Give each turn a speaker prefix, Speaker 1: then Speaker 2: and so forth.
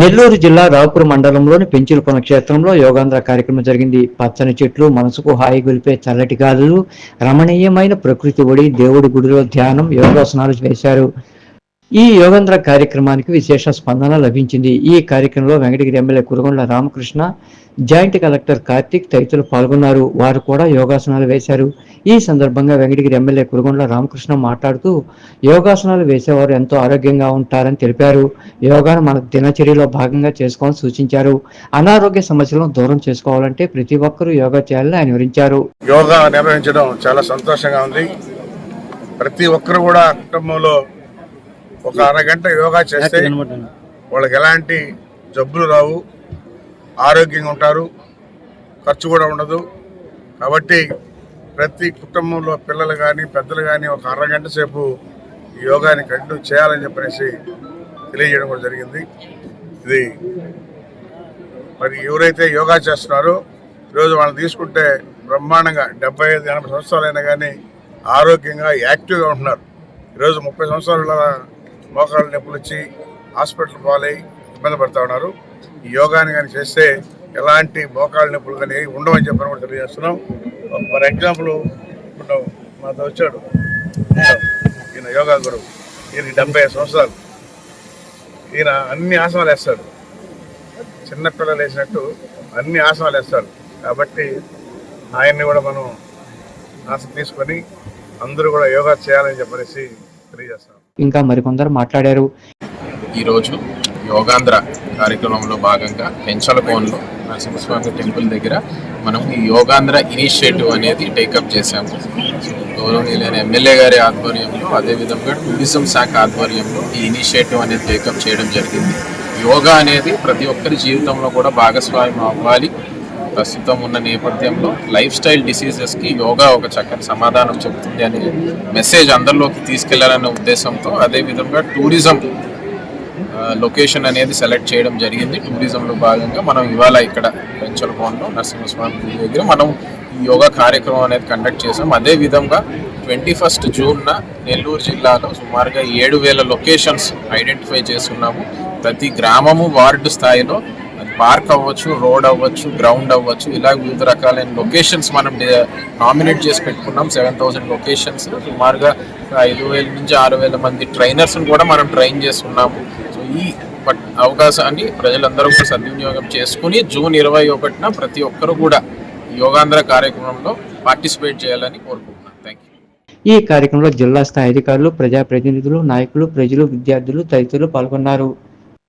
Speaker 1: నెల్లూరు జిల్లా రావుపూర్ మండలంలోని పెంచులకొన క్షేత్రంలో యోగాంధ్ర కార్యక్రమం జరిగింది. పచ్చని చెట్లు మనసుకు హాయి గొలిపే చల్లటి గాలులు రమణీయమైన ప్రకృతి ఒడి దేవుడి గుడిలో ధ్యానం యోగాసనాలు చేశారు. ఈ యోగేంద్ర కార్యక్రమానికి విశేష స్పందన లభించింది. ఈ కార్యక్రమంలో Venkatagiri MLA Kuragonda Ramakrishna joint collector Karthik తదితరులు పాల్గొన్నారు. వారు కూడా యోగాసనాలు వేశారు. ఈ సందర్భంగా వెంకటగిరి ఎమ్మెల్యే కురగొండ రామకృష్ణ మాట్లాడుతూ యోగాసనాలు వేసేవారు ఎంతో ఆరోగ్యంగా ఉంటారని తెలిపారు. యోగాను మన దినచర్యలో భాగంగా చేసుకోవాలని సూచించారు. అనారోగ్య సమస్యలను దూరం చేసుకోవాలంటే ప్రతి ఒక్కరూ యోగా చేయాలని ఆయన వివరించారు
Speaker 2: యోగా నిర్వహించడం చాలా సంతోషంగా ఉంది. ప్రతి ఒక్కరు కూడా కుటుంబంలో ఒక అరగంట యోగా చేస్తే వాళ్ళకి ఎలాంటి జబ్బులు రావు. ఆరోగ్యంగా ఉంటారు. ఖర్చు కూడా ఉండదు. కాబట్టి ప్రతి కుటుంబంలో పిల్లలు కానీ పెద్దలు కానీ ఒక అరగంట సేపు యోగాని కంటిన్యూ చేయాలని చెప్పనేసి తెలియజేయడం కూడా జరిగింది. ఇది మరి ఎవరైతే యోగా చేస్తున్నారో ఈరోజు వాళ్ళని తీసుకుంటే బ్రహ్మాండంగా డెబ్బై ఐదు ఎనభై సంవత్సరాలైనా కానీ ఆరోగ్యంగా యాక్టివ్గా ఉంటున్నారు. ఈరోజు ముప్పై సంవత్సరాల మోకాళ్ళ నొప్పులు వచ్చి హాస్పిటల్ పాలై ఇబ్బంది పడుతూ ఉన్నారు. ఈ యోగాని కానీ చేస్తే ఎలాంటి మోకాళ్ళ నొప్పులు కానీ ఉండవని చెప్పని కూడా తెలియజేస్తున్నాం. ఫర్ ఎగ్జాంపుల్ ఇప్పుడు మాతో వచ్చాడు. ఈయన యోగా గురువు. ఈయన డెబ్బై సంవత్సరాలు. ఈయన అన్ని ఆసనాలు వేస్తాడు. చిన్నపిల్లలు వేసినట్టు అన్ని ఆసనాలు వేస్తాడు. కాబట్టి ఆయన్ని కూడా మనం ఆశ తీసుకొని అందరూ కూడా యోగా చేయాలని చెప్పనేసి తెలియజేస్తాం
Speaker 1: ఇంకా మరికొందరు మాట్లాడారు.
Speaker 3: ఈరోజు యోగాంధ్ర కార్యక్రమంలో భాగంగా పెంచలకోన్లో నరసింహస్వామి టెంపుల్ దగ్గర మనం ఈ యోగాంధ్ర ఇనిషియేటివ్ అనేది టేకప్ చేశాము. గౌరవనీయులైన ఎమ్మెల్యే గారి ఆధ్వర్యంలో అదేవిధంగా టూరిజం శాఖ ఆధ్వర్యంలో ఈ ఇనిషియేటివ్ అనేది టేకప్ చేయడం జరిగింది. యోగా అనేది ప్రతి ఒక్కరి జీవితంలో కూడా భాగస్వామ్యం అవ్వాలి. ప్రస్తుతం ఉన్న నేపథ్యంలో లైఫ్ స్టైల్ డిసీజెస్కి యోగా ఒక చక్కని సమాధానం చెబుతుంది అనే మెసేజ్ అందరిలోకి తీసుకెళ్ళాలనే ఉద్దేశంతో అదేవిధంగా టూరిజం లొకేషన్ అనేది సెలెక్ట్ చేయడం జరిగింది. టూరిజంలో భాగంగా మనం ఇవాళ ఇక్కడ పెంచలకోనలో నరసింహస్వామి గుడి దగ్గర మనం ఈ యోగా కార్యక్రమం అనేది కండక్ట్ చేసాం అదే విధంగా ట్వంటీ ఫస్ట్ జూన్న నెల్లూరు జిల్లాలో సుమారుగా ఏడు వేల లొకేషన్స్ ఐడెంటిఫై చేస్తున్నాము ప్రతి గ్రామము వార్డు స్థాయిలో పార్క్ అవ్వచ్చు రోడ్ అవ్వచ్చు గ్రౌండ్ అవ్వచ్చు ఇలా వివిధ రకాలైన లొకేషన్స్ మనం నామినేట్ చేసి పెట్టుకున్నాం. Seven thousand locations. సుమారుగా ఐదు వేల నుంచి ఆరు వేల మంది ట్రైనర్స్ని కూడా మనం ట్రైన్ చేస్తున్నాము. సో ఈ అవకాశాన్ని ప్రజలందరూ కూడా సద్వినియోగం చేసుకుని జూన్ ఇరవై ఒకటిన ప్రతి ఒక్కరూ కూడా యోగాంధ్ర కార్యక్రమంలో పార్టిసిపేట్ చేయాలని కోరుకుంటున్నాను. Thank you.
Speaker 1: ఈ కార్యక్రమంలో జిల్లా స్థాయి అధికారులు ప్రజాప్రతినిధులు నాయకులు ప్రజలు విద్యార్థులు తదితరులు పాల్గొన్నారు.